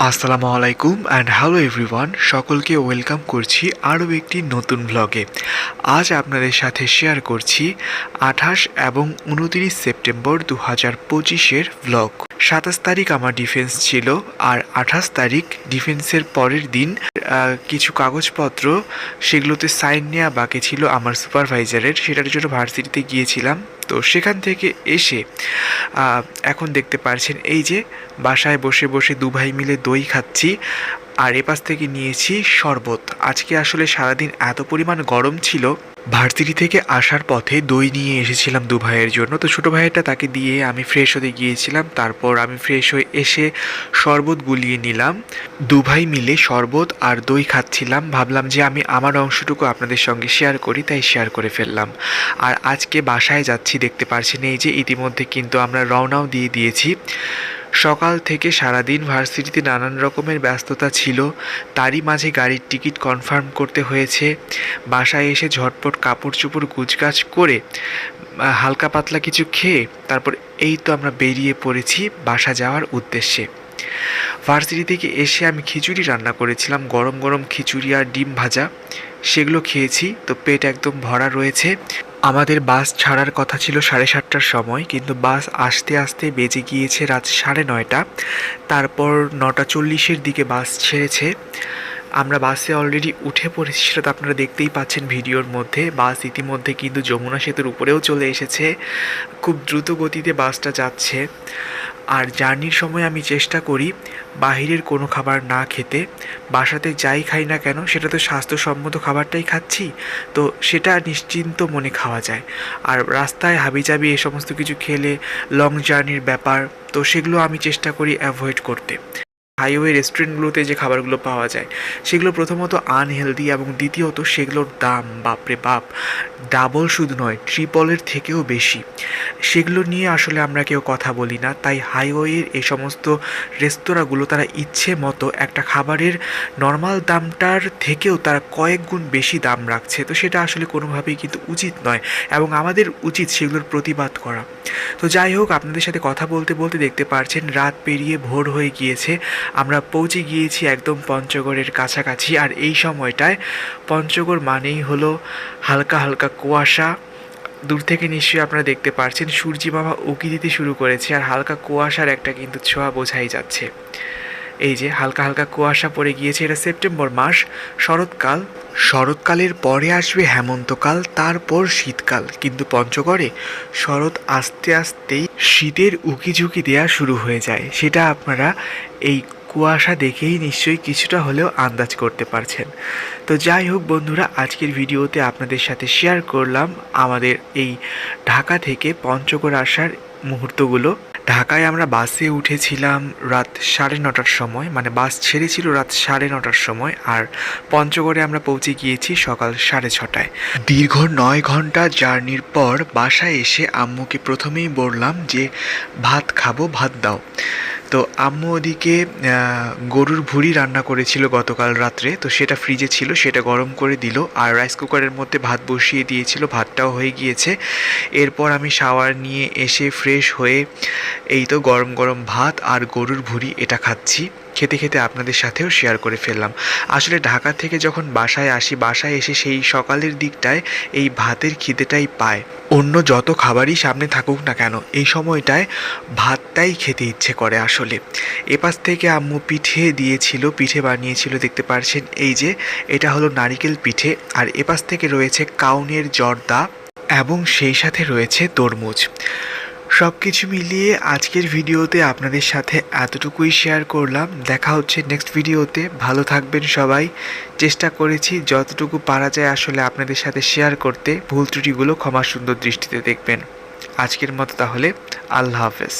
আসসালামু আলাইকুম and hello everyone সকলকে ওয়েলকাম করছি আরও একটি নতুন ব্লগে আজ আপনাদের সাথে শেয়ার করছি আঠাশ এবং উনতিরিশ সেপ্টেম্বর দু হাজার পঁচিশের ব্লগ সাতাশ তারিখ আমার ডিফেন্স ছিল আর আঠাশ তারিখ ডিফেন্সের পরের দিন কিছু কাগজপত্র সেগুলোতে সাইন নেওয়া বাকি ছিল আমার সুপারভাইজারের। সেটার জন্য ভার্সিটিতে গিয়েছিলাম। তো সেখান থেকে এসে এখন দেখতে পারছেন এই যে বাসায় বসে বসে দু ভাই মিলে দই খাচ্ছি। আর এপাশ থেকে নিয়েছি শরবত। আজকে আসলে সারাদিন এত পরিমাণ গরম ছিল, ভার্সিটি থেকে আসার পথে দই নিয়ে এসেছিলাম দু ভাইয়ের জন্য। তো ছোটো ভাইয়েরটা তাকে দিয়ে আমি ফ্রেশ হতে গিয়েছিলাম, তারপর আমি ফ্রেশ হয়ে এসে শরবত গুলিয়ে নিলাম। দু ভাই মিলে শরবত আর দই খাচ্ছিলাম। ভাবলাম যে আমি আমার অংশটুকু আপনাদের সঙ্গে শেয়ার করি, তাই শেয়ার করে ফেললাম। আর আজকে বাসায় যাচ্ছি, দেখতে পারছেন এই যে ইতিমধ্যে কিন্তু আমরা রওনাও দিয়ে দিয়েছি। সকাল থেকে সারাদিন ভার্সিটিতে নানান রকমের ব্যস্ততা ছিল, তারই মাঝে গাড়ির টিকিট কনফার্ম করতে হয়েছে। বাসায় এসে ঝটপট কাপড় চোপড় গুছগাছ করে হালকা পাতলা কিছু খেয়ে, তারপর এই তো আমরা বেরিয়ে পড়েছি বাসা যাওয়ার উদ্দেশ্যে। ভার্সিটি থেকে এসে আমি খিচুড়ি রান্না করেছিলাম, গরম গরম খিচুড়ি আর ডিম ভাজা। সেগুলো খেয়েছি, তো পেট একদম ভরা রয়েছে। আমাদের বাস ছাড়ার কথা ছিল সাড়ে সাতটার সময়, কিন্তু বাস আসতে আসতে বেজে গিয়েছে রাত সাড়ে নয়টা। তারপর নটা চল্লিশের দিকে বাস ছেড়েছে। আমরা বাসে অলরেডি উঠে পড়েছি, সেটা তো আপনারা দেখতেই পাচ্ছেন ভিডিওর মধ্যে। বাস ইতিমধ্যে কিন্তু যমুনা সেতুর উপরেও চলে এসেছে। খুব দ্রুত গতিতে বাসটা যাচ্ছে। আর জার্নির সময় আমি চেষ্টা করি বাহিরের কোনো খাবার না খেতে। বাসাতে যাই খাই না কেন, সেটা তো স্বাস্থ্যসম্মত খাবারটাই খাচ্ছি, তো সেটা নিশ্চিন্ত মনে খাওয়া যায়। আর রাস্তায় হাবিজাবি এ সমস্ত কিছু খেলে লং জার্নির ব্যাপার, তো সেগুলো আমি চেষ্টা করি অ্যাভয়েড করতে। হাইওয়ে রেস্টুরেন্টগুলোতে যে খাবারগুলো পাওয়া যায়, সেগুলো প্রথমত আনহেলদি এবং দ্বিতীয়ত সেগুলোর দাম, বাপরে বাপ, ডাবল শুধু নয়, ট্রিপলের থেকেও বেশি। সেগুলো নিয়ে আসলে আমরা কেউ কথা বলি না, তাই হাইওয়ের এই সমস্ত রেস্তোরাঁগুলো তারা ইচ্ছে মতো একটা খাবারের নর্মাল দামটার থেকেও তারা কয়েক গুণ বেশি দাম রাখছে। তো সেটা আসলে কোনোভাবেই কিন্তু উচিত নয় এবং আমাদের উচিত সেগুলোর প্রতিবাদ করা। তো যাই হোক, আপনাদের সাথে কথা বলতে বলতে দেখতে পারছেন, রাত পেরিয়ে ভোর হয়ে গিয়েছে। আমরা পৌঁছে গিয়েছি একদম পঞ্চগড়ের কাছাকাছি। আর এই সময়টায় পঞ্চগড় মানেই হলো হালকা হালকা কুয়াশা। দূর থেকে নিশ্চয়ই আপনারা দেখতে পারছেন, সূর্যি মামা উকি দিতে শুরু করেছে আর হালকা কুয়াশার একটা কিন্তু ছোঁয়া বোঝাই যাচ্ছে। এই যে হালকা হালকা কুয়াশা পড়ে গিয়েছে, এটা সেপ্টেম্বর মাস, শরৎকাল। শরৎকালের পরে আসবে হেমন্তকাল, তারপর শীতকাল। কিন্তু পঞ্চগড়ে শরৎ আস্তে আস্তেই শীতের উকিঝুঁকি দেওয়া শুরু হয়ে যায়। সেটা আপনারা এই কুয়াশা দেখেই নিশ্চয়ই কিছুটা হলেও আন্দাজ করতে পারছেন। তো যাই হোক বন্ধুরা, আজকের ভিডিওতে আপনাদের সাথে শেয়ার করলাম আমাদের এই ঢাকা থেকে পঞ্চগড় আসার মুহূর্তগুলো। ঢাকায় আমরা বাসে উঠেছিলাম রাত সাড়ে নটার সময় মানে বাস ছেড়েছিল রাত সাড়ে নটার সময় আর পঞ্চগড়ে আমরা পৌঁছে গিয়েছি সকাল সাড়ে ছটায়। দীর্ঘ নয় ঘণ্টা জার্নির পর বাসায় এসে আম্মুকে প্রথমেই বললাম যে, ভাত খাব, ভাত দাও। তো আম্মু ওদিকে গরুর ভুড়ি রান্না করেছিল গতকাল রাত্রে। তো সেটা ফ্রিজে ছিল, সেটা গরম করে দিল আর রাইস কুকারের মধ্যে ভাত বসিয়ে দিয়েছিল, ভাতটাও হয়ে গিয়েছে। এরপর আমি শাওয়ার নিয়ে এসে ফ্রেশ হয়ে এই তো গরম গরম ভাত আর গরুর ভুড়ি এটা খাচ্ছি। খেতে খেতে আপনাদের সাথেও শেয়ার করে ফেললাম। আসলে ঢাকা থেকে যখন বাসায় আসি, বাসায় এসে সেই সকালের দিকটায় এই ভাতের খিদেটাই পায় অন্য যত খাবারই সামনে থাকুক না কেন, এই সময়টায় ভাতটাই খেতে ইচ্ছে করে আসলে। এপাশ থেকে আম্মু পিঠে দিয়েছিল, পিঠে বানিয়েছিল, দেখতে পারছেন? এই যে, এটা হলো নারিকেল পিঠে, আর এপাশ থেকে রয়েছে কাউনের জর্দা এবং সেই সাথে রয়েছে তরমুজ। সব কিছু মিলিয়ে আজকের ভিডিওতে আপনাদের সাথে এতটুকুই শেয়ার করলাম। দেখা হচ্ছে নেক্সট ভিডিওতে। ভালো থাকবেন সবাই। চেষ্টা করেছি যতটুকু পারা যায় আসলে আপনাদের সাথে শেয়ার করতে। ভুল ত্রুটিগুলো ক্ষমা সুন্দর দৃষ্টিতে দেখবেন। আজকের মতো তাহলে আল্লাহ হাফেজ।